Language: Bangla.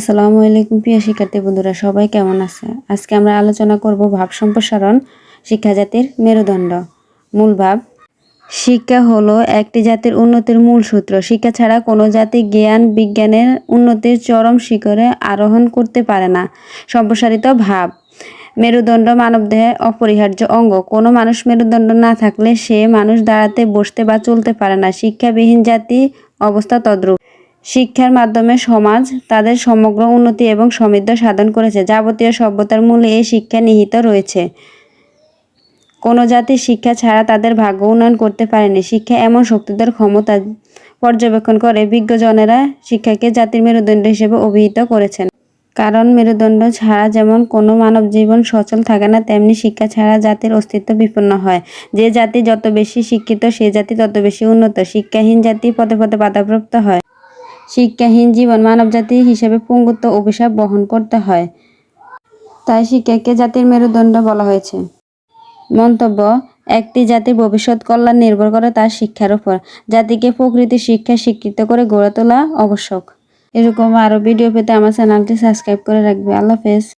আসসালামু আলাইকুম প্রিয় শিক্ষার্থী বন্ধুরা, সবাই কেমন আছে? আজকে আমরা আলোচনা করব ভাব সম্প্রসারণ শিক্ষা জাতির মেরুদণ্ড। মূল ভাব, শিক্ষা হলো একটি জাতির উন্নতির মূল সূত্র। শিক্ষা ছাড়া কোনো জাতি জ্ঞান, বিজ্ঞানের উন্নতির চরম শিখরে আরোহণ করতে পারে না। সম্প্রসারিত ভাব, মেরুদণ্ড মানবদেহের অপরিহার্য অঙ্গ। কোনো মানুষ মেরুদণ্ড না থাকলে সে মানুষ দাঁড়াতে, বসতে বা চলতে পারে না। শিক্ষাবিহীন জাতি অবস্থা তদ্রূপ। শিক্ষার মাধ্যমে সমাজ তাদের সমগ্র উন্নতি এবং সমৃদ্ধ সাধন করেছে। যাবতীয় সভ্যতার মূলে এই শিক্ষা নিহিত রয়েছে। কোনো জাতি শিক্ষা ছাড়া তাদের ভাগ্য উন্নয়ন করতে পারেনি। শিক্ষা এমন শক্তিধর ক্ষমতা পর্যবেক্ষণ করে বিজ্ঞজনেরা শিক্ষাকে জাতির মেরুদণ্ড হিসেবে অভিহিত করেছেন। কারণ মেরুদণ্ড ছাড়া যেমন কোনো মানব জীবন সচল থাকে না, তেমনি শিক্ষা ছাড়া জাতির অস্তিত্ব বিপন্ন হয়। যে জাতি যত বেশি শিক্ষিত, সে জাতি তত বেশি উন্নত। শিক্ষাহীন জাতি পদে পদে বাধাপ্রাপ্ত হয়। শিক্ষাহীন জীবন মানবজাতি হিসেবে পঙ্গুত্ব অভিশাপ বহন করতে হয়। তাই শিক্ষাকে জাতির মেরুদণ্ড বলা হয়েছে। মন্তব্য, একটি জাতির ভবিষ্যৎ কল্যাণ নির্ভর করে তার শিক্ষার উপর। জাতিকে প্রকৃতি শিক্ষা শিক্ষিত করে গড়ে তোলা আবশ্যক। এরকম আরও ভিডিও পেতে আমার চ্যানেলটি সাবস্ক্রাইব করে রাখবে। আল্লাহ হাফেজ।